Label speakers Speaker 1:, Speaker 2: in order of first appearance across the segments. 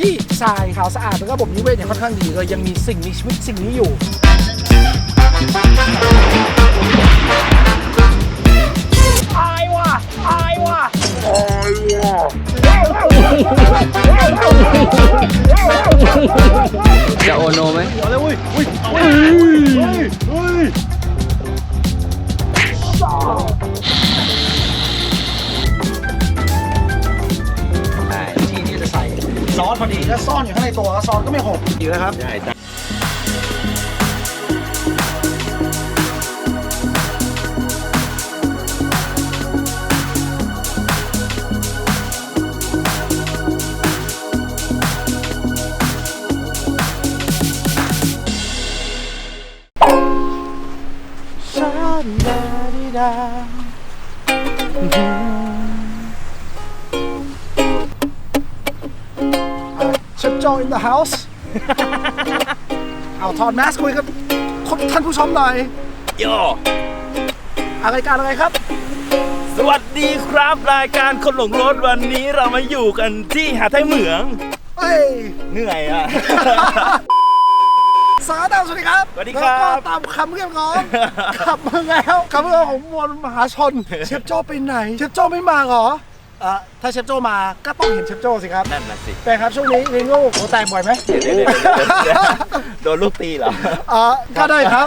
Speaker 1: ที่ทรายขาวสะอาดแล้วก็ระบบนิเวศเนี่ยค่อนข้างดีเลยยังมีสิ่งมีชีวิตสิ่งนี้อยู่ อายว่ะอายว่ะ
Speaker 2: จะโอโนไหม
Speaker 1: เอาเลยอุ้ยอุ้ยอุ้ยอุ้ย ซอสพอดีก็ซ่อนอยู่ข้างในตัวซอสก็ไม่หกดีนะครับ
Speaker 2: ใช่จ้ะ
Speaker 1: ชาดิดาดิดา เชฟโจ in the house เอาถอดแมสคุยกับคนท่านผู้ชมหน่อย
Speaker 3: โย
Speaker 1: อะไรการอะไรครับ
Speaker 3: สวัสดีครับรายการคนหลงรถวันนี้เรามาอยู่กันที่หาดไทยเหมือง
Speaker 1: เฮ้ย
Speaker 3: เหนื่อยอะ
Speaker 1: สวัสดีสวัสดีครับ
Speaker 3: สวัสดีครับ
Speaker 1: แล้วก็ตามคำเรียกร้อง กลับมาแล้วคำเรียกร้องของมวลมหาชน เชฟโจไปไหน เชฟโจไม่มาเหรอ อะถ้าเชฟโจมาก็ต้องเห็นเชฟโจสิครับ
Speaker 3: นั่นน่ะสิ
Speaker 1: เป็นครับช่วงนี้เลี้ยงลูกโอ้แตกบ่อยไหม
Speaker 3: เดี๋ยวเดี๋ยวเดี๋ยวเดี๋ยวเดี๋ยวโดนลูกตีเหรอ
Speaker 1: เออก็ได้ครับ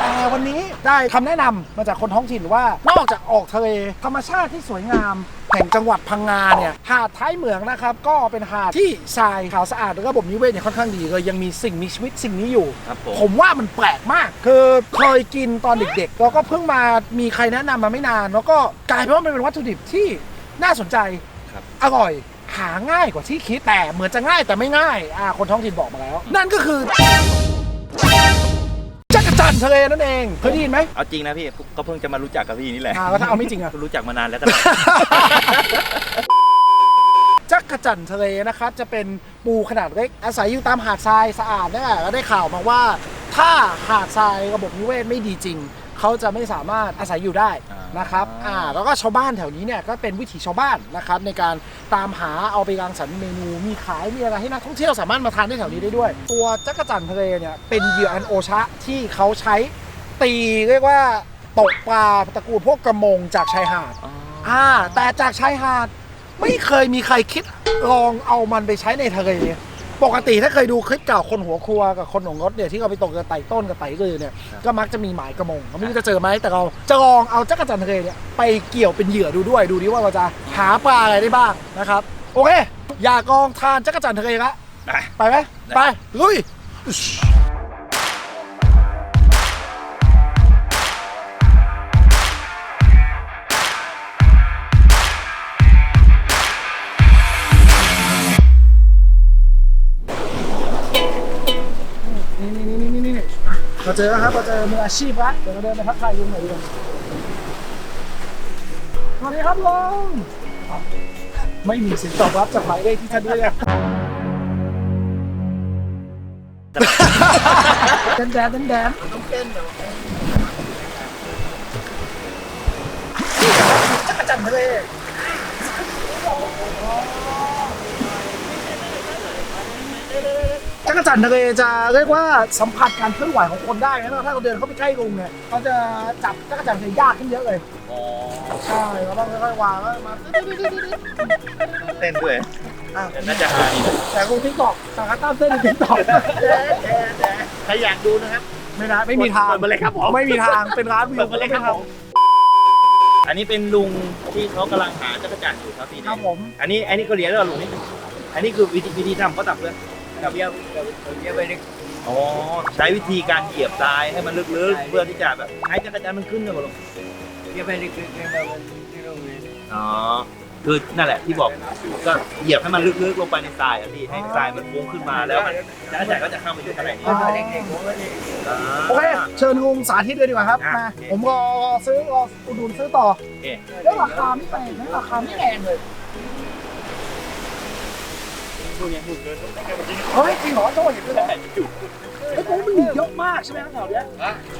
Speaker 1: แต่วันนี้ได้คำแนะนำมาจากคนท้องถิ่นว่า นอกจากออกทะเลธรรมชาติที่สวยงาม แห่งจังหวัดพังงาเนี่ยหาดท้ายเหมืองนะครับก็เป็นหาดที่ทรายขาวสะอาดแล้วก็ระบบนิเวศเนี่ยค่อนข้างดีเลยยังมีสิ่งมีชีวิตสิ่งนี้อยู่
Speaker 3: ครับผม
Speaker 1: ผมว่ามันแปลกมาก คือเคยกินตอนเด็กๆ แล้วก็เพิ่งมามีใครแนะนำมาไม่นาน แล้วก็กลายเป็นว่ามันเป็นวัตถุดิบที่น่าสนใจ
Speaker 3: ครับ
Speaker 1: อร่อย หาง่ายกว่าที่คิดแต่เหมือนจะง่ายแต่ไม่ง่ายอ่าคนท้องถิ่นบอกมาแล้ว นั่นก็คือ จักรจันทร์ทะเลนั่นเองเคยได้ยินไหม
Speaker 3: เอาจริงนะพี่ก็เพิ่งจะมารู้จักกับพี่นี่แหละ
Speaker 1: อ่าแล้วถ้าเอาไม่จริงอะ
Speaker 3: รู้จักมานานแล้วกัน
Speaker 1: จักรจันทร์ทะเลนะครับจะเป็นปูขนาดเล็กอาศัยอยู่ตามหาดทรายสะอาดนี่แหละแล้วได้ข่าวมาว่า ถ้าหาดทรายระบบนิเวศไม่ดีจริง เขาจะไม่สามารถอาศัยอยู่ได้
Speaker 3: อ่า น
Speaker 1: นะครับอ่าแล้วก็ชาวบ้านแถวนี้เนี่ยก็เป็นวิถีชาวบ้านนะครับในการตามหาเอาไปรังสรรค์เมนูมีขายมีอะไรให้นักท่องเที่ยวสามารถมาทานได้แถวนี้ได้ด้วย ตัวจักรจันทร์ทะเลเนี่ยเป็นเหยื่ออันโอชะที่เขาใช้ตีเรียกว่าตกปลาตระกูลพวกกระมงจากชายหาดอ่าแต่จากชายหาดไม่เคยมีใครคิดลองเอามันไปใช้ในทะเล ปกติถ้าเคยดูคลิปเก่าคนหัวครัวกับคนหงรถเนี่ยที่เราไปตกกับไต่ต้นกับไต่เรือเนี่ยก็มักจะมีหมายกระมงเราไม่รู้จะเจอไหมแต่เราจะลองเอาจักรจันทร์ทะเลเนี่ยไปเกี่ยวเป็นเหยื่อดูด้วยดูดิว่าเราจะหาปลาอะไรได้บ้างนะครับโอเค อยากลองทานจักรจันทร์ทะเลละ
Speaker 3: ไป
Speaker 1: ไปไหมไปลุย เราเจอครับเราเจอมืออาชีพละเดี๋ยวเราเดินไปทักทายลุงหน่อยดีกว่าสวัสดีครับลุงไม่มีเสียงตอบรับจากหมายเลขที่ท่านเรียกแดนแดนแดนแดนต้องเต้นเหรอจักรจันทร์ทะเล จักรจันทร์ทะเลจะเรียกว่าสัมผัสการเคลื่อนไหวของคนได้นะถ้าเราเดินเข้าไปใกล้ลุงเนี่ยเขาจะจับจักรจันทร์ทะเลยากขึ้นเยอะเลยใช่เราต้องค่อยๆวางแล้วมา
Speaker 3: เต้นด้วย
Speaker 1: อะ
Speaker 3: เดี๋ยวน่าจะหาดีนะ
Speaker 1: แต่ลุงทิกตอกสาขาตั้มเส้นทิกตอก
Speaker 3: ใครอยากดูนะครับ
Speaker 1: ไม่นะไม่มีทาง
Speaker 3: เปิดมาเลยครับผม
Speaker 1: ไม่มีทางเป็นร้านวิว
Speaker 3: เปิดมาเลยครับผม อันนี้เป็นลุงที่เขากำลังหาจักรจันทร์อยู่ครับพี่
Speaker 1: ครับผม
Speaker 3: อันนี้อันนี้เขาเรียนแล้วเหรอลุงนี่อันนี้คือวิธีวิธีทำเขาตับเลย
Speaker 2: กับเบี้ยกับเบี้ยไปนึก
Speaker 3: อ๋อใช้วิธีการเหยียบทรายให้มันลึกๆ เพื่อที่จะแบบให้จักรจันทร์มันขึ้นเลยลุง
Speaker 2: เบี้ยไปนึกคือเราที่โรงเรียน
Speaker 3: อ๋อคือนั่นแหละที่บอกก็เหยียบให้มันลึกๆลงไปในทรายอะพี่ให้ทรายมันฟุ้งขึ้นมาแล้วมันจักรจันทร์ก็จะเข้าไปอยู่ข้างในนี้
Speaker 2: เด็กๆผมก็เด็ก
Speaker 3: อ่า
Speaker 1: โอเคเชิญลุงสาธิตเลยดีกว่าครับ
Speaker 3: อะ
Speaker 1: มา
Speaker 3: โอเค
Speaker 1: ผมรอซื้อรออุดหนุนซื้อต่อ
Speaker 3: โอเค
Speaker 1: แล้วราคาไม่แพงนะราคาไม่แพงเลย เฮ้ยจริงเหรอโจ้เห็นด้วยแหละไอ้กูมีเยอะมากใช่ไหมครับแถวเนี้ย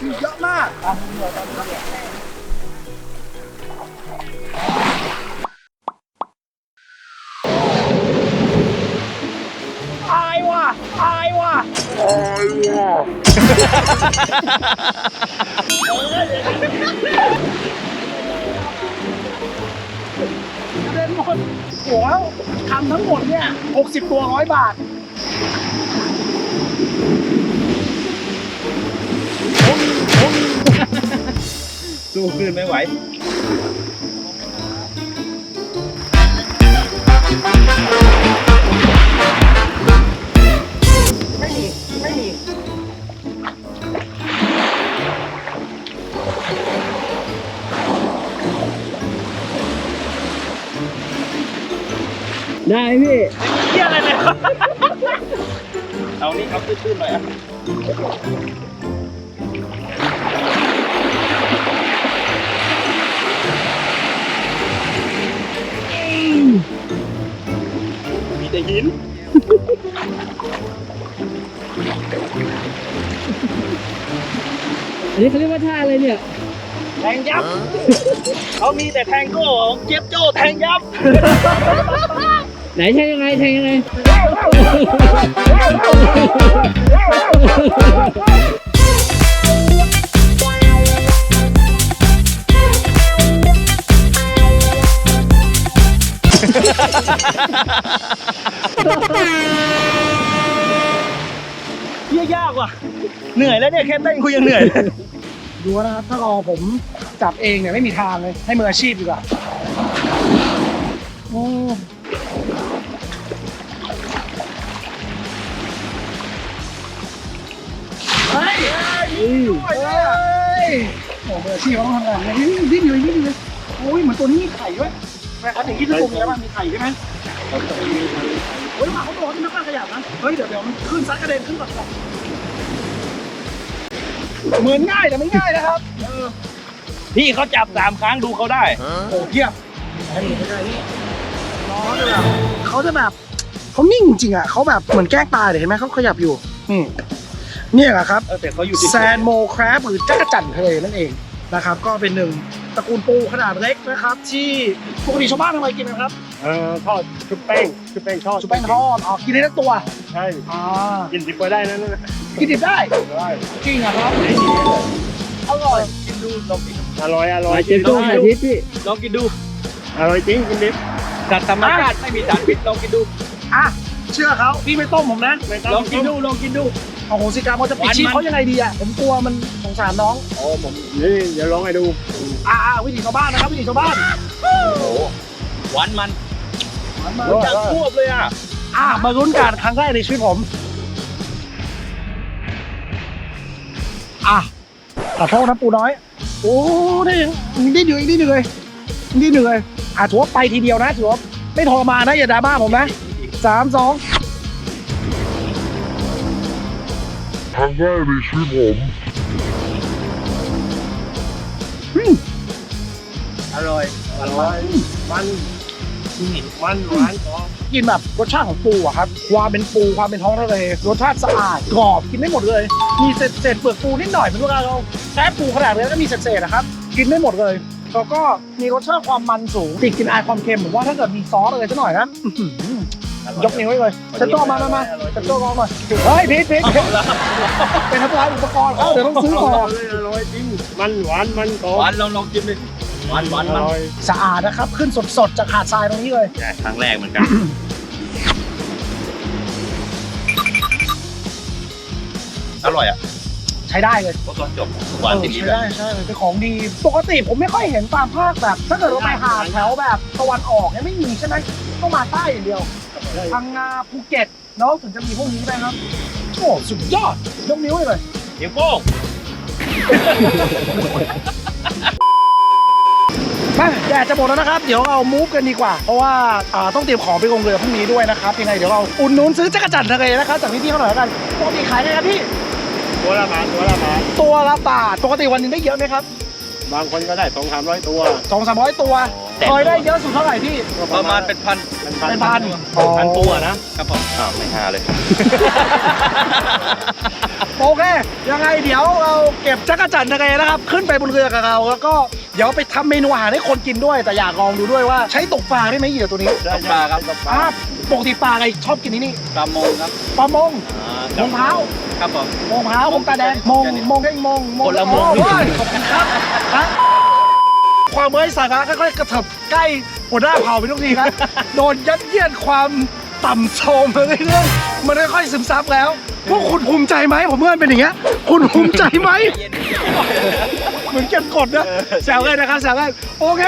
Speaker 1: หนีเยอะมากอะเดี๋ยวตอนนี้เอายว่ะอายว่ะอายว่ะเดินหมด ตั๋วทำทั้งหมดเนี่ย60 ตัวร้อยบาท
Speaker 3: สู้คืนไม่ไหว
Speaker 1: ได้
Speaker 2: พี่
Speaker 3: เที่ยอะไรเนี่ยเอานี่เอาตื้นๆหน่อยอะมีแต่หิน
Speaker 2: อันนี้เขาเรียกว่าท่าอะไรเนี่ย
Speaker 3: แทงยับ เขามีแต่แทงโก้ของเจี๊ยบโจ้แทงยับ
Speaker 2: ไหนแทงยังไงแทงยังไง
Speaker 3: เยี่ยยากว่ะ เหนื่อยแล้วเนี่ยแค่เต้นคุยยังเหนื่อย
Speaker 1: ดูนะครับถ้ารอผมจับเองเนี่ยไม่มีทางเลย ให้มืออาชีพดีกว่า โอ้ อ้มืออาชีพเขาต้องทำงานอย่างนี้ดิ้นอยู่ดิ้นอยู่โอ้ยเหมือนตัวนี้มีไข่ด้วยนะครับอย่างที่ทุกคนมีแล้วมันมีไข่ใช่ไหมโอ้ยหมาเขาตัวที่ไม่กล้าขยับนะเฮ้ยเดี๋ยวเดี๋ยวมันขึ้นซัดกระเด็นขึ้นก่อนเหมือนง่ายแต่ไม่ง่ายนะครับ
Speaker 3: พี่เขาจับสามครั้งดูเขาได้
Speaker 1: โอ้เทียบให้ดูใกล้ๆนี่น้องเขาจะแบบเขาจะแบบเขานิ่งจริงอะเขาแบบเหมือนแกล้งตายเลยเห็นไหมเขาขยับอยู่อืมเนี่ยแหละครับ
Speaker 3: เออแต่เขาอยู่ติด
Speaker 1: แซนโมครบหรือจักรจั่นทะเลนั่นเอง นะครับ ก็เป็นหนึ่งตระกูลปูขนาดเล็กนะครับ ที่ปกติชาวบ้านทำไมกินนะครับ
Speaker 4: เอ่อทอดชุบแป้งชุบแป้งทอด
Speaker 1: ชุบแป้งทอดอ๋อกินได้ทั้งตัว
Speaker 4: ใช่
Speaker 1: อ่า
Speaker 4: กินดิบก็ได้นะนั่นนะ
Speaker 1: กินดิบได้
Speaker 4: ได้
Speaker 1: จริงเหรอครับอร่อย
Speaker 3: กินดูลองกินดู
Speaker 4: อร่อยอร่อย
Speaker 2: เจ็บตัวสาธิตพี่
Speaker 3: ลองกินดู
Speaker 4: อร่อยจริงกินดิบ
Speaker 3: สัตว์ธรรมชาติไม่มีสารพิษลองกินดู
Speaker 1: อะเชื่อเขาพี่ไม่ต้มผมนะ
Speaker 4: ไม่
Speaker 3: ลองกินดูลองกินดู
Speaker 1: โอ้โหสิกรรมเขาจะปิด
Speaker 3: หวานมัน
Speaker 1: ชีพเขายังไงดีอะผมกลัวมันสงสารน้อง
Speaker 3: โอ้ผม
Speaker 4: นี่เดี๋ยวลองให้ดู
Speaker 1: อ่าอ่าวิถีชาวบ้านนะครับวิถีชาวบ้าน
Speaker 3: หวานมัน
Speaker 1: มา
Speaker 3: จากควบเลยอะ
Speaker 1: อ่ามาลุ้นกันครั้งแรกในชีวิตผมอะขอโทษนะปูน้อย โอ้ได้ยังได้อยู่อีกนิดหนึ่งเลยอีกนิดหนึ่งเลยอะถือว่าไปทีเดียวนะถือว่าไม่ทรมานนะอย่าดราม่าผมนะสามสอง
Speaker 5: ครั้งแรกในชีวิตผม
Speaker 4: อร่อยอร่อยมันมันหวานกรอบ
Speaker 1: กินแบบรสชาติของปูอะครับ ความเป็นปูความเป็นท้องทะเลรสชาติสะอาดกรอบกินได้หมดเลย มีเศษเศษเปลือกปูนิดหน่อยเป็นพวกเราแค่ปูขนาดนี้ก็มีเศษเศษๆนะครับ กินได้หมดเลยแล้วก็มีรสชาติความมันสูงติดกลินอายความเค็มผมว่าถ้าเกิดมีซอสอะไรสักหน่อยนะอื้อหือ ยกนิ้วให้เลยเซนโต้มามามาเซนโต้ลองหน่อยเฮ้ยพีทพีทพีทเป็นทำลายอุปกรณ์เขาเดี๋ยวต้องซื้อต่อ
Speaker 4: อร่อยอร่อยจริงมันหวานมันกรอบ
Speaker 3: หวานลองลองกินดิหวานหวาน
Speaker 4: อ
Speaker 3: มัน
Speaker 4: ร่อย
Speaker 1: สะอาดนะครับ ขึ้นสดๆจากหาดทรายตรงนี้เลย
Speaker 3: ใช่ครั้งแรกเหมือนกันอร่อยอะ
Speaker 1: ใช้ได้เลย
Speaker 3: พอตอนจบหวาน
Speaker 1: เออ
Speaker 3: ทีนี้
Speaker 1: ใช้
Speaker 3: แบบ
Speaker 1: ได้ใช่เลยเป็นของดี ปกติผมไม่ค่อยเห็นตามภาคแบบ ถ้าเกิดเราไปหาดแถวแบบตะวันออกเนี่ยไม่มีใช่ไหมต้องมาใต้อย่างเดียว พังงาภูเก็ตเนาะถึงจะมีพวกนี้ไปครับโอ้สุดยอดยกนิ้วให้เลย
Speaker 3: เดี๋ยวโป้ง
Speaker 1: มาแดดจะหมดแล้วนะครับ เดี๋ยวเรามูฟกันดีกว่า เพราะว่าอ่าต้องเตรียมของไปลงเรือพรุ่งนี้ด้วยนะครับยังไงเดี๋ยวเราอุ่นนุนซื้อจักรจันทร์ทะเลนะครับจากพี่ๆเขาหน่อยแล้วกันปกติขายไงครับพี่
Speaker 4: ตัวละบาทตัวละบาท
Speaker 1: ตัวละบาทปกติวันหนึงได้เยอะไหมครับ
Speaker 4: บางคนก็ได้สองสามร้อยตัว
Speaker 1: สองสามร้อยตัวเคยได้เยอะสุดเท่าไหร่พี่
Speaker 3: ประมาณเป็นพัน
Speaker 4: เป็นพัน
Speaker 1: เป็นพัน
Speaker 4: พันตัวนะครับ
Speaker 3: ผมอ้าวไม่ห้าเลย
Speaker 1: โอเค ยังไงเดี๋ยวเราเก็บจักรจันทร์ทะเลนะครับ ขึ้นไปบนเรือกับเรา แล้วก็เดี๋ยวไปทำเมนูอาหารให้คนกินด้วย แต่อยากลองดูด้วยว่าใช้ตกปลาได้ไหมเหยื่อตัวนี้
Speaker 4: ได้
Speaker 3: ปลาครับ
Speaker 4: ได้ปลา
Speaker 1: อ่าปกติปลาอะไรชอบกินนี่นี่
Speaker 3: ปลามงครับ
Speaker 1: ปลามง
Speaker 3: อ่า
Speaker 1: มงเท้า
Speaker 3: ครับผม
Speaker 1: มงหาวงตาแดงมงมงให้มงมง
Speaker 3: คนละมง
Speaker 1: โอ้ยขอบคุณครับฮะ ความเมื่อยสาระค่อยๆกระเถิบใกล้หัวหน้าเผ่าไปทุกทีครับ โดนยัดเยียดความต่ำโทรมมาเรื่อยๆมันค่อยๆซึมซับแล้ว พวกคุณภูมิใจไหมผมเมื่อเป็นอย่างเงี้ย คุณภูมิใจไหม เหมือนเก็บกดนะแซวเลยนะครับแซวเลยโอเค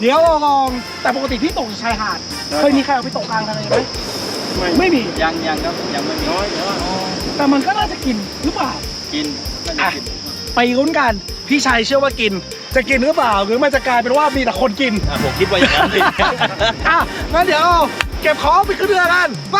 Speaker 1: เดี๋ยวเราลองแต่ปกติพี่ตกชายหาดเคยมีใครเอาไปตกกลางทะเลไหมไม่มี
Speaker 3: ยังยังครับยังไม่มี
Speaker 1: แต่มันก็น่าจะกินหรือเปล่า
Speaker 3: กินน่าจะ
Speaker 1: อะ
Speaker 3: กิน
Speaker 1: ไปลุ้นกัน พี่ชัยเชื่อว่ากิน จะกินหรือเปล่าหรือมันจะกลายเป็นว่ามีแต่คนกิน
Speaker 3: อะผมคิดว่าอย่างนั้นสิ
Speaker 1: อะงั้นเดี๋ยวเก็บของไปขึ้นเรือกันไป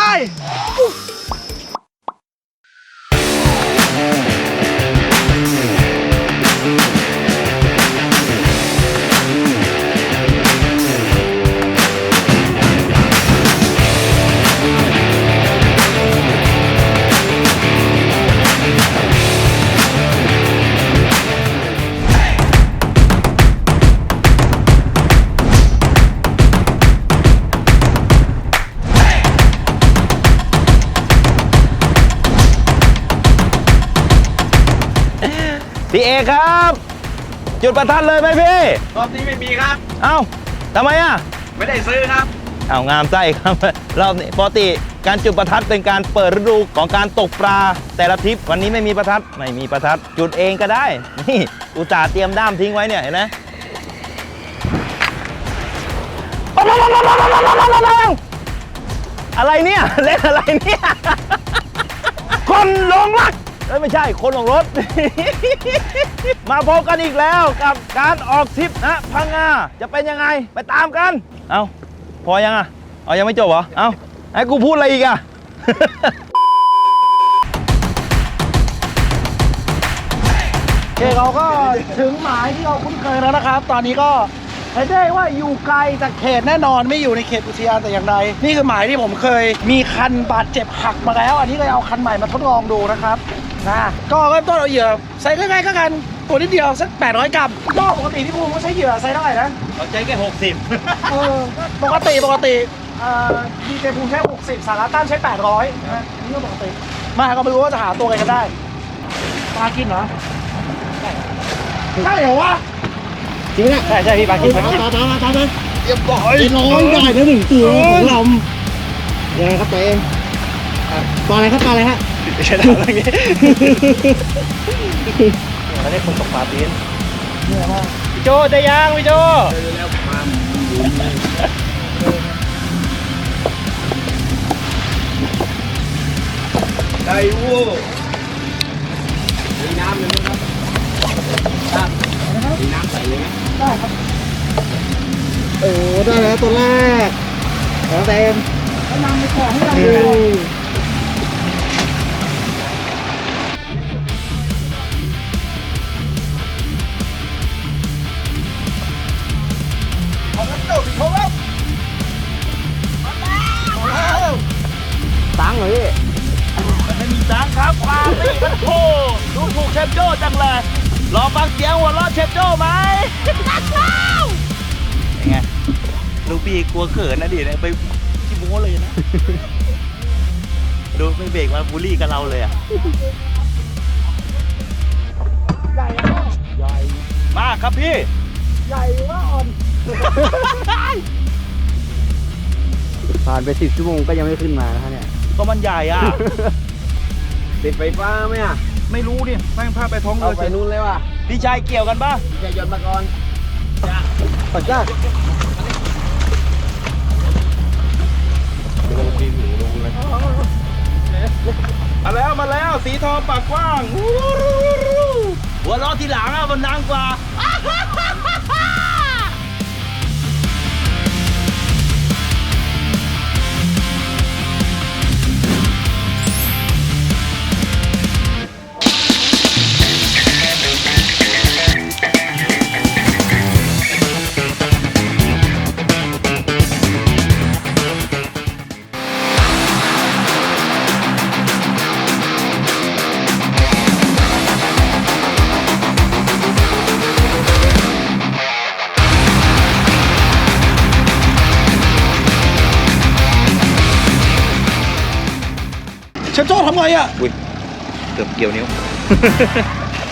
Speaker 3: กครับ จุดประทัดเลยไหมพี่
Speaker 4: รอบนี้ไม่มีครับ
Speaker 3: เอ้าทำไมอะ
Speaker 4: ไม่ได้ซื้อครับ
Speaker 3: เอางามไส้ครับรอบนี้ปกติการจุดประทัดเป็นการเปิดฤดูของการตกปลาแต่ละทริปวันนี้ไม่มีประทัดไม่มีประทัด จุดเองก็ได้ นี่อุตส่าห์เตรียมด้ามทิ้งไว้เนี่ยเห็นไหมอะไรเนี่ยเล่นอะไรเนี่ย ไม่ใช่คนหลงรถ มาพบกันอีกแล้วกับการออกทริปนะพังงาจะเป็นยังไงไปตามกัน เอาพอยังอะเอายังไม่จบเหรอเอาให้กูพูดอะไรอีกอะ
Speaker 1: โอเคเราก็ถึงหมายที่เราคุ้นเคยแล้วนะครับ ตอนนี้ก็เห็นได้ว่าอยู่ไกลจากเขตแน่นอนไม่อยู่ในเขตอุทยานแต่อย่างใดนี่คือหมายที่ผมเคย มีคันบาดเจ็บหักมาแล้ว อันนี้เลยเอาคันใหม่มาทดลองดูนะครับ นะก็เริ่มต้นเอาเหยื่อใส่ใกล้ๆก็กัน ตัวนิดเดียวสัก800 กรัมก็ปกติพี่ภูมิก็ใช้เหยื่อใส่เท่าไหร่นะ
Speaker 3: เราใจแค่หกสิบ
Speaker 1: เออปกติปกติเอ่อดีเจภูมิใช้ 60 สาระต้านใช้ 800นะนี่ก็ปกติ มาก็ไม่รู้ว่าจะหาตัวกันกันได้ปลากินเหรอใช่เหรอวะ
Speaker 2: จริงนะ
Speaker 3: ใช่ใช่พี่ปากิน
Speaker 2: ตาตาตาตาตาเรียบร้อยร้อยได้นะหนึ่งตัวของลำยังไงครับตัวเองอะปลาอะไรครับปลาอะไรฮะ
Speaker 3: ใช่แล้วเรื่องนี้ไม่ได้คนตกปลาตีน
Speaker 1: เนี่ยมาก
Speaker 3: พี่โจได้ยังพี่โจได้วู
Speaker 4: มีน้ำเลยไหมครับมีน้ำใส่เลยไหม
Speaker 1: ได้ครับ
Speaker 2: โอ้ได้แล้วตัวแรกของเต็ม
Speaker 1: แนะนำไปก่อนให้เรา
Speaker 2: อื
Speaker 1: ดู
Speaker 2: ครั
Speaker 3: บปลาตีมันโคดูถูกเชฟโจจังเลยรอฟังเสียงหัวเราะเชฟโจไหมเป็นไงลูกพี่กลัวเขินนะดิเนี่ยไปขี้โม้เลยนะ ดูไม่เบรกมาบูลลี่กับเราเลยอะ
Speaker 1: ใหญ่อะ
Speaker 3: มากครับพี่
Speaker 1: ใหญ่หรือว่าอ่อน
Speaker 2: ผ่านไปสิบชั่วโมงก็ยังไม่ขึ้นมานะฮะเนี่ย
Speaker 3: ก็มันใหญ่อะ
Speaker 4: ติดไฟฟ้าไหมอะ
Speaker 3: ไม่รู้ดิแม่งพาไปท้อง
Speaker 4: เอา
Speaker 3: เรือ
Speaker 4: ไปนู่นเลยว่ะ
Speaker 3: พี่ชายเกี่ยวกันป่ะ
Speaker 4: จะหย่อนมาก่อน
Speaker 2: ปัดจ้า
Speaker 3: มาแล้วมาแล้วสีทองปากกว้างอู้รูรูรูหัวเราะทีหลังอะมันดังกว่า
Speaker 1: เชฟโจ้ทำไงอะ
Speaker 3: เกือบเกี่ยวนิ้ว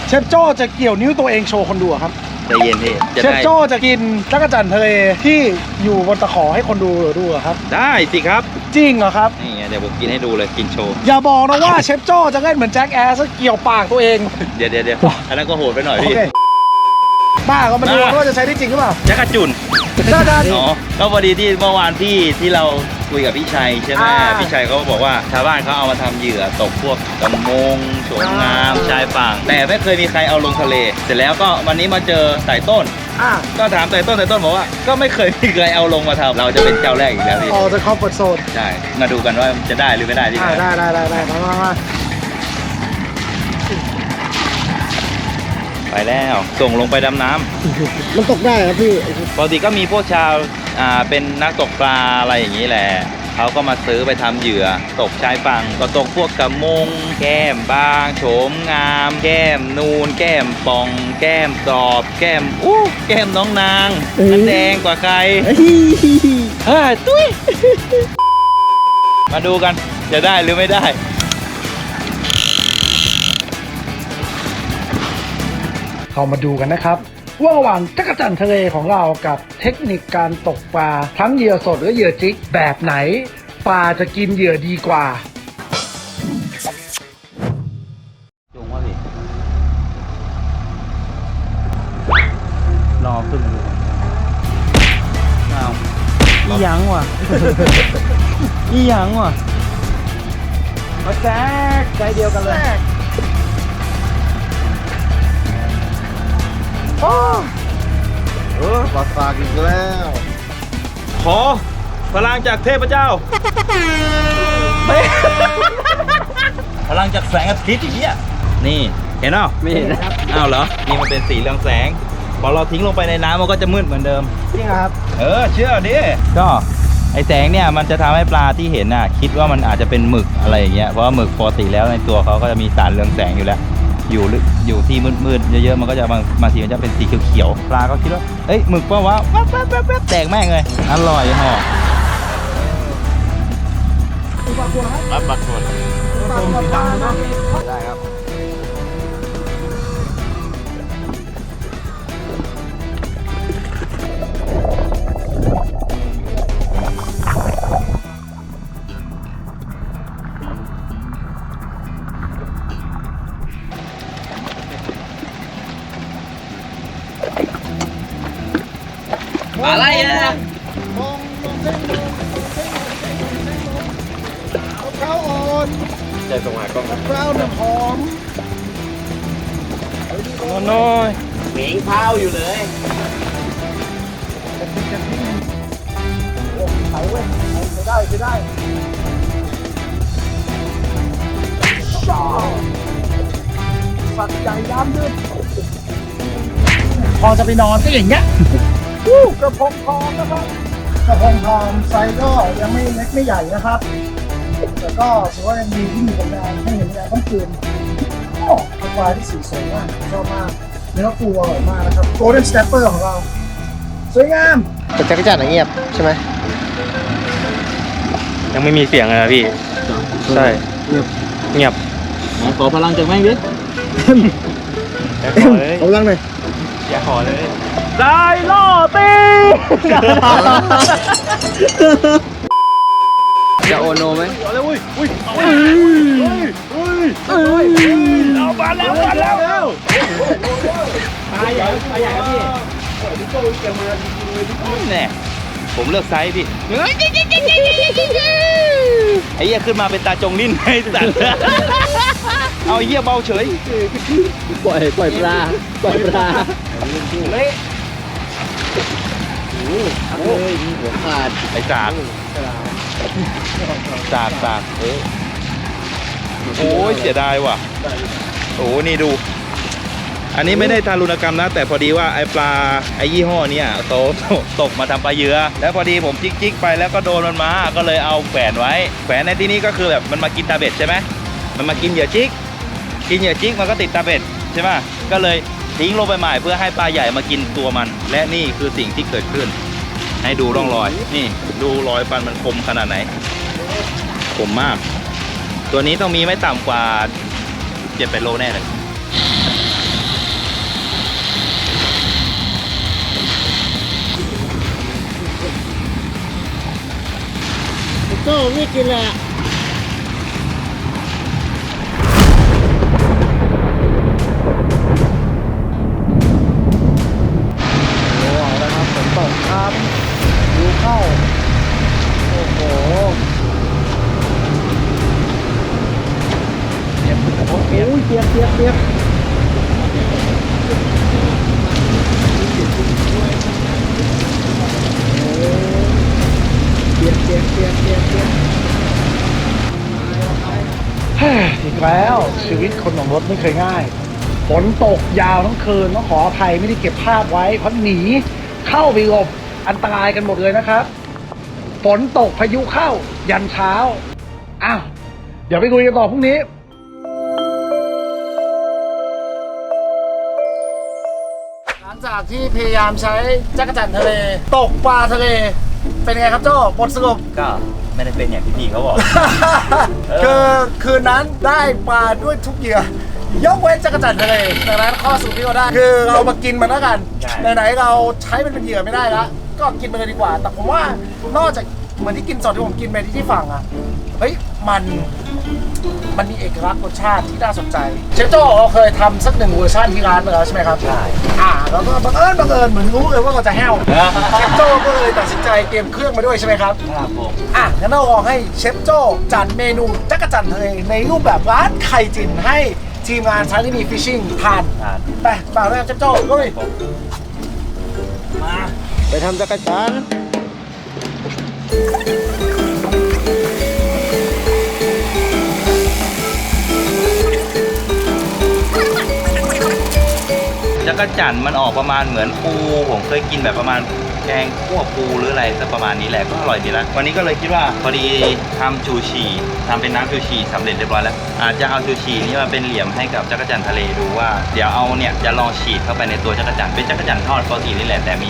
Speaker 1: เชฟโจ้จะเกี่ยวนิ้วตัวเองโชว์คนดูอะครับ
Speaker 3: ใจเย็นพี่จะ
Speaker 1: เชฟ
Speaker 3: ได้
Speaker 1: โจ้จะกินจักรจันทร์ทะเลที่อยู่บนตะขอให้คนดูดูอะครับ
Speaker 3: ได้สิครับ
Speaker 1: จริงเหรอครับ
Speaker 3: นี่ไงเดี๋ยวผมกินให้ดูเลยกินโชว์
Speaker 1: อย่าบอกนะว่าเชฟโจ้จะเล่นเหมือนแจ็คแอสเกี่ยวปากตัวเอง
Speaker 3: เดี๋ยวเดี๋ยวเดี๋ยวอันนั้นก็โหดไปหน่อย
Speaker 1: โอ
Speaker 3: พี่
Speaker 1: เคบ้าก็มาดู
Speaker 3: บ้า
Speaker 1: ว่าจะใช้ได้จริงหรือเปล่า
Speaker 3: จักรจุน
Speaker 1: จักรจันทร์
Speaker 3: อ๋อก็พอดีที่เมื่อวานพี่ที่เรา คุยกับพี่ชัยใช่ไหม
Speaker 1: อ่า
Speaker 3: พี่ชัยเขาก็บอกว่าชาวบ้านเขาเอามาทำเหยื่อตกพวกกระมงโฉมงามชายฝั่งแต่ไม่เคยมีใครเอาลงทะเล เสร็จแล้วก็วันนี้มาเจอไต่ต้น
Speaker 1: อะ
Speaker 3: ก็ถามไต่ต้นไต่ต้นบอกว่าก็ไม่เคยมีใครเอาลงมาทำเราจะเป็นเจ้าแรกอีกแล้วพี่
Speaker 1: ออกจากคอมฟอร์ทโซน
Speaker 3: ใช่มาดูกันว่าจะได้หรือไม่ได้ที่
Speaker 1: อ่า
Speaker 3: ไหน
Speaker 1: ได้ได้ได้ได้มามามา
Speaker 3: ไปแล้ว ส่งลงไปดำน้ำ
Speaker 2: มันตกได้ครับพี่
Speaker 3: ปกติก็มีพวกชาว อ่าเป็นนักตกปลาอะไรอย่างนี้แหละเขาก็มาซื้อไปทำเหยื่อตกชายฝั่งก็ตกพวกกระมง แก้มบางโฉมงาม แก้มนูน แก้มป่อง แก้มกรอบ แก้มอู้แก้มน้องนาง
Speaker 2: เอ้ย
Speaker 3: มันแดงกว่าใคร
Speaker 2: เฮ้ย
Speaker 3: ตุ้ยมาดูกันจะได้หรือไม่ได้
Speaker 1: เรามาดูกันนะครับ ว่าระหว่างจักรจันทร์ทะเลของเรากับเทคนิคการตกปลาทั้งเหยื่อสดหรือเหยื่อจิกแบบไหนปลาจะกินเหยื่อดีกว่า
Speaker 3: จุงว่าพี่รอขึ้นดูเอาอีหยังว่ะ อีหยังว่ะมาแซกใจเดียวกันเลย
Speaker 2: อปลาสากอีกแล้ว
Speaker 3: ขอพลังจากเทพเจ้า พลังจากแสงอาทิตย์อีกเนี่ยนี่เห็นเปล่าไม่เห็นครับ อ้าวเหรอ นี่มันเป็นสีเรืองแสง พอเราทิ้งลงไปในน้ำมันก็จะมืดเหมือนเดิม
Speaker 1: จริงครับ
Speaker 3: เออ เชื่อดิ ก็ไอแสงเนี่ยมันจะทำให้ปลาที่เห็นน่ะ คิดว่ามันอาจจะเป็นหมึกอะไรอย่างเงี้ย เพราะว่าหมึกปกติแล้วในตัวเขาก็จะมีสารเรืองแสงอยู่แล้ว อยู่ลึกอยู่ที่มืดๆเยอะๆมันก็จะบางบางทีมันจะเป็นสีเขียวๆปลาก็คิดว่าเอ้ยหมึกปะวะแว๊บแว๊บแว๊บแว๊บแตกแม่งเลยอร่อยห่อ
Speaker 2: ปลาปลาคน
Speaker 3: ได้ครับ
Speaker 1: นอน
Speaker 2: ก็อ
Speaker 3: ย่า
Speaker 1: งเงี้ยวู้กระพงทองนะครับกระพงทองไซส์ก็ยังไม่เล็กไม่ใหญ่นะครับ แต่ก็ถือว่ายังดีที่มีผลงานให้เห็นงานต้นคืนโอ้เป็นปลาที่สีสวยมากชอบมากเนื้อปูอร่อยมากนะครับ Golden Snapper ของเรา สวยงาม
Speaker 2: แต่จักรจันทร์อะเงียบใช่ไหม
Speaker 6: ยังไม่มีเสียงเลยนะพี่ ใช่ เงียบ
Speaker 3: ขอพลังจากแม่งดิ
Speaker 6: อย่าขอเลย
Speaker 2: เอาลังหน่อย
Speaker 6: อย่า ขอเลย
Speaker 3: ได้ล่อตี
Speaker 4: จะโอโนไหม
Speaker 3: เอามาแล้วมาแล้ว
Speaker 1: ปลาใหญ่ปลาใหญ่ครับพี่
Speaker 3: แน่ผมเลือกไซส์พี่ไอ้เหี้ยขึ้นมาเป็นตาจงลิ้นไอ้สัตว์ เอาไอ้เหี้ยเบาเฉย
Speaker 2: ปล่อยปล่อยปลาปล่อยปลา
Speaker 3: เละ
Speaker 2: โอ้ยมีหัวขาด
Speaker 3: ไอ้สากสากสากเออโอ้ยเสียดายว่ะโอ้นี่ดู อันนี้ไม่ได้ทารุณกรรมนะ แต่พอดีว่าไอ้ปลาไอ้ยี่ห้อเนี้ยโตตกตกมาทำปลาเยือแล้วพอดีผมจิกจิกๆไปแล้วก็โดนมันมา ก็เลยเอาแขวนไว้แขวนในที่นี้ก็คือแบบมันมากินตาเบ็ดใช่ไหมมันมากินเหยื่อจิก กินเหยื่อจิกมันก็ติดตาเบ็ดใช่ไหมก็เลยทิ้งลงไปใหม่เพื่อให้ปลาใหญ่มากินตัวมัน และนี่คือสิ่งที่เกิดขึ้น ให้ดูร่องรอย นี่ดูรอยฟันมันคมขนาดไหนคมมาก ตัวนี้ต้องมีไม่ต่ำกว่าเจ็ดแปดโลแน่เลย
Speaker 2: โจ้ไม่กินละ
Speaker 1: รถไม่เคยง่ายฝนตกยาวทั้งคืนต้องขออภัยไม่ได้เก็บภาพไว้ เพราะหนีเข้าไปหลบอันตรายกันหมดเลยนะครับฝนตกพายุเข้ายันเช้าอ้าวเดี๋ยวไปคุยกันต่อพรุ่งนี้หลังจากที่พยายามใช้จักรจันทะเล ตกปลาทะเล เป็นไงครับโจ้บทสรุป
Speaker 3: ก็ ไม่ได้เป็นอย่างที่พี่เขาบอก
Speaker 1: คือคืนนั้นได้ปลาด้วยทุกเหยื่อยกเว้นจักรจันทร์ทะเลดังนั้นข้อสรุปที่เราได้คือเรามากินมันแล้วกัน
Speaker 3: ใช่
Speaker 1: ไหนๆเราใช้มันเป็นเหยื่อไม่ได้แล้วก็กินมันเลยดีกว่า แต่ผมว่านอกจาก เหมือนที่กินสดที่ผมกินไปที่ที่ฝั่งอะ เฮ้ย มัน มันมีเอกลักษณ์รสชาติที่น่าสนใจ เชฟโจ้เราเคยทำสักหนึ่งเวอร์ชันที่ร้านมาแล้วใช่ไหมครับ
Speaker 3: ใช่
Speaker 1: อ่า แล้วก็บังเอิญบังเอิญเหมือนรู้เลยว่าเราจะแห้ว เชฟโจ้ก็เลยตัดสินใจเตรียมเครื่องมาด้วยใช่ไหมครับ
Speaker 3: ครับผม
Speaker 1: อะงั้นเราลองให้เชฟโจ้จัดเมนูจักรจันทร์ทะเลในรูปแบบร้านไข่จินให้ทีมงานชาลินีฟิชชิ่งทาน
Speaker 3: ทาน
Speaker 1: ไปเปล่าเลยเชฟโจ้ลุย มา
Speaker 2: ไปทำจักรจันทร์
Speaker 3: จักรจันมันออกประมาณเหมือนปูผมเคยกินแบบประมาณแกงคั่วปูหรืออะไรสักประมาณนี้แหละก็อร่อยดีนะวันนี้ก็เลยคิดว่าพอดีทำชูชีทำเป็นน้ำชูชีสำเร็จเรียบร้อยแล้วอาจจะเอาชูชีนี่มาเป็นเหลี่ยมให้กับจักรจันทะเลดูว่า เดี๋ยวเอาเนี่ยจะลองฉีดเข้าไปในตัวจักรจันเป็นจักรจันทร์ทอดปกตินี่แหละแต่มี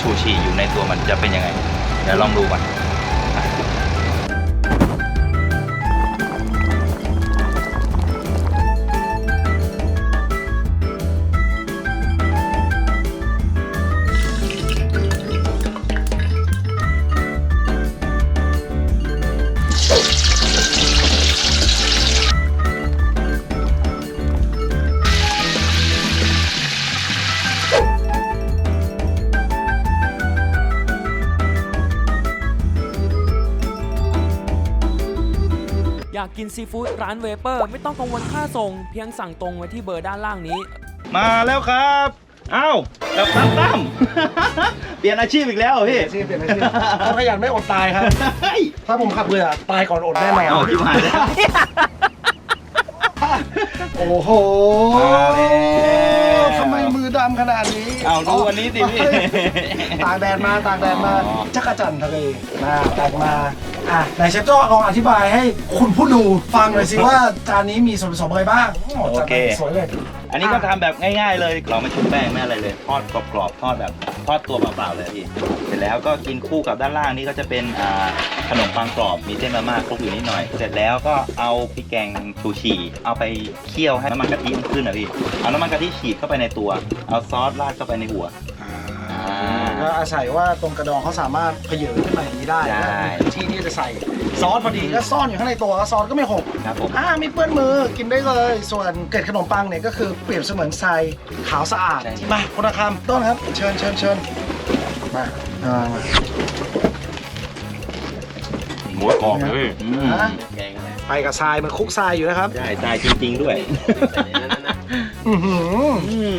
Speaker 3: ชูชีอยู่ในตัวมันจะเป็นยังไงเดี๋ยวลองดูก่อน
Speaker 7: กกินซีฟู้ดร้านเวเปอร์ ไม่ต้องกังวลค่าส่ง เพียงสั่งตรงไว้ที่เบอร์ด้านล่างนี้
Speaker 3: มาแล้วครับอ้าวกับตั้มตั้ม เปลี่ยนอาชีพอีกแล้วเหรอพี่
Speaker 1: อาชีพเปลี่ยนอาชีพเขาขยันไม่อดตายครับ
Speaker 3: เฮ้ย
Speaker 1: ถ้าผมขับเรือตายก่อนอดแน่นอน
Speaker 3: เอาที่มาแล้ว
Speaker 1: โอ้โห
Speaker 3: มาแล้ว
Speaker 1: ทำไมมือดำขนาดนี้
Speaker 3: เอาดูอันนี้สิพี่
Speaker 1: ตากแดดมาตากแดดมา
Speaker 3: อ๋อ
Speaker 1: จักรจันทร์ทะเลมาแตกมาอะไหนเชฟโจ้ลองอธิบายให้คุณผู้ดูฟังหน่อยสิว่าจานนี้มีส่วนผสมอะไรบ้างโอ้จัดมาสวยเลย
Speaker 3: อันนี้ก็ทำแบบง่ายๆเลยเราไม่ชุบแป้งไม่อะไรเลย ทอดกรอบๆทอดแบบ ทอดตัวเปล่าๆเลยพี่ เสร็จแล้วก็กินคู่กับด้านล่างนี่ก็จะเป็นขนมปังกรอบมีเส้นมาม่าคลุกอยู่นิดหน่อย เสร็จแล้วก็เอาพริกแกงชูชีเอาไปเคี่ยวให้น้ำมันกะทิมันขึ้นนะพี่ เอาน้ำมันกะทิฉีดเข้าไปในตัว เอาซอสราดเข้าไปในหัว
Speaker 1: ก็อาศัยว่าตรงกระดองเขาสามารถเผยขึ้นมาอย่างนี้ได้
Speaker 3: ได้
Speaker 1: และมีพื้นที่ที่จะใส่ซอสพอดีก็ซ่อนอยู่ข้างในตัวแล้วซอสก็ไม่หก
Speaker 3: ครับผม
Speaker 1: อ่าไม่เปื้อนมือกินได้เลย ส่วนเกล็ดขนมปังเนี่ยก็คือเปรียบเสมือนทรายขาวสะอาด
Speaker 3: ใช่
Speaker 1: มาคุณคำต้นครับ เชิญเชิญเชิญมาอ่ามา
Speaker 3: หมูกรอบเลยอืม
Speaker 1: ฮะไปกับทรายมันคลุกทรายอยู่นะครับ
Speaker 3: ใช่ใช่จริง ๆ ด้วย
Speaker 1: อือหือ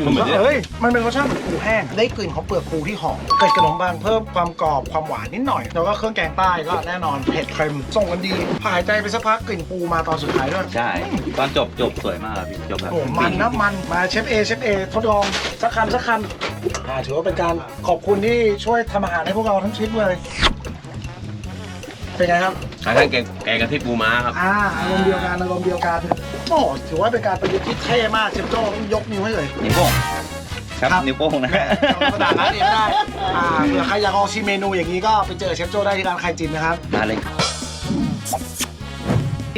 Speaker 3: เหมือนเนี่ย
Speaker 1: เฮ้ยมันเป็นรสชาติเหมือนปูแห้ง ได้กลิ่นของเปลือกปูที่หอมเกล็ดขนมปังเพิ่มความกรอบความหวานนิดหน่อย แล้วก็เครื่องแกงใต้ก็แน่นอนเผ็ดเค็มส่งกันดีหายใจไปสักพักกลิ่นปูมาตอนสุดท้ายด้วย
Speaker 3: ใช่ ตอนจบจบสวยมากครับพี่จบแบบ
Speaker 1: โอ้โหมันนะมันมาเชฟเอเชฟเอทดลองสักคำสักคำอ่าถือว่าเป็นการขอบคุณที่ช่วยทำอาหารให้พวกเราทั้งทริปเลย เป็นไงครับ
Speaker 4: ทางแกงแกงกะทิปูม้าครับ
Speaker 1: อ่าอารมณ์เดียวกันอารมณ์เดียวกัน โอ้ถือว่าเป็นการประยุกต์ที่เท่มากเชฟโจ้ต้องยกนิ้วให้เลย
Speaker 3: นิ้วโป้งครับ
Speaker 1: ครับ
Speaker 3: นิ้วโป้งนะ
Speaker 1: กระดาษร้านเองได้อ่าเผื่อใครอยากลองชิมเมนูอย่างนี้ก็ไปเจอเชฟโจ้ได้ที่ร้านไข่จินนะครับ
Speaker 3: มาเลย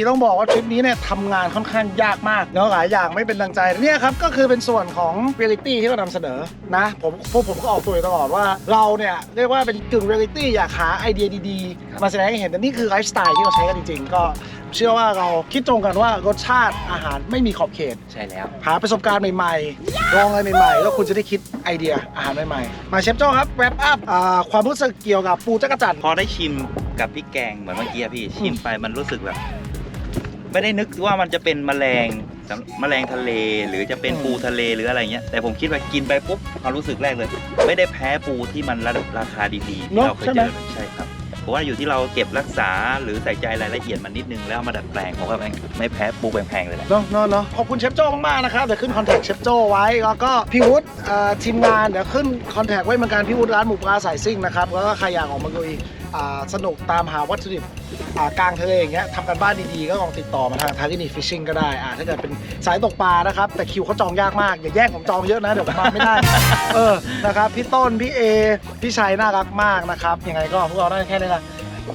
Speaker 1: ที่ต้องบอกว่าทริปนี้เนี่ยทำงานค่อนข้างยากมากเนาะหลายอย่างไม่เป็นดังใจเนี่ยครับก็คือเป็นส่วนของเรียลิตี้ที่เรานำเสนอนะผมพวกผมก็ออกตัวอยู่ตลอดว่าเราเนี่ยเรียกว่าเป็นกึ่งเรียลิตี้อยากหาไอเดียดีๆ มาแสดงให้เห็นแต่นี่คือไลฟ์สไตล์ที่เราใช้กันจริงๆ ก็เชื่อว่าเราคิดตรงกันว่ารสชาติอาหารไม่มีขอบเขต
Speaker 8: ใช่แล้ว
Speaker 1: หาประสบการณ์ใหม่ๆ ลองอะไรใหม่ๆ แล้วคุณจะได้คิดไอเดียอาหารใหม่ๆ มาเชฟโจ้ครับแรปอัพความรู้สึกเกี่ยวกับปูจักรจันทร์
Speaker 3: พอได้ชิมกับพริกแกงเหมือนเมื่อกี้อะพี่ชิมไปมันรู้สึกแบบ ไม่ได้นึกว่ามันจะเป็นแมลงสำแมลงทะเล หรือจะเป็นปูทะเลหรืออะไรเงี้ยแต่ผมคิดว่ากินไปปุ๊บความรู้สึกแรกเลย ไม่ได้แพ้ปูที่มันระดับราคาดีๆที่
Speaker 1: เนอะ
Speaker 3: เราเคย
Speaker 1: ใช่ไห
Speaker 3: เจ
Speaker 1: ม
Speaker 3: อใช่ครับเพราะว่าอยู่ที่เราเก็บรักษาหรือใส่ใจรายละเอียดมันนิดนึงแล้วเอามาดัดแปลงผมว่าไม่ไม่แพ้ปูแพงๆเลยแหละ
Speaker 1: เนาะเนาะเนาะขอบคุณเชฟโจ้มากๆนะครับเดี๋ยวขึ้นคอนแทคเชฟโจ้ไว้แล้วก็พี่วุฒิเอ่อทีมงานเดี๋ยวขึ้นคอนแทคไว้เหมือนกันพี่วุฒิร้านหมูปลาสายซิ่งนะครับแล้วก็ใครอยากออกมาลุยอ่า สนุกตามหาวัตถุดิบกลางทะเลอย่างเงี้ยทำกันบ้านดีๆ ก็ลองติดต่อมาทางทารินีฟิชชิ่งก็ได้อ่าถ้าเกิดเป็นสายตกปลานะครับ แต่คิวเขาจองยากมาก อย่าแย่งผมจองเยอะนะ เดี๋ยวผมมาไม่ได้ เออนะครับ พี่ต้น พี่เอ พี่ชัยน่ารักมากนะครับยังไงก็พวกเราได้แค่นี้แหละ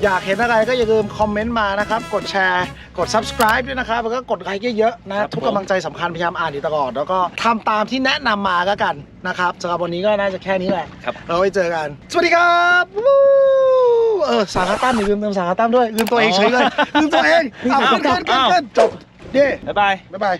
Speaker 1: อยากเห็นอะไรก็อย่าลืมคอมเมนต์มานะครับ กดแชร์ กด subscribe ด้วยนะครับ แล้วก็กดไลค์เยอะๆนะ ทุกกำลังใจสำคัญพยายามอ่านอยู่ตลอด แล้วก็ทำตามที่แนะนำมาก็กันนะครับสำหรับวันนี้ก็น่าจะแค่นี้แหละ
Speaker 3: ครับ
Speaker 1: เราไว้เจอกัน สวัสดีครับวู้เออสาขาตั้มอย่าลืมเติมสาขาตั้มด้วย ลืมตัวเองเฉยเลย ลืมตัวเองเอาขึ้นขึ้นขึ้นขึ้นจบเย้
Speaker 3: บ๊ายบาย
Speaker 1: บ๊ายบาย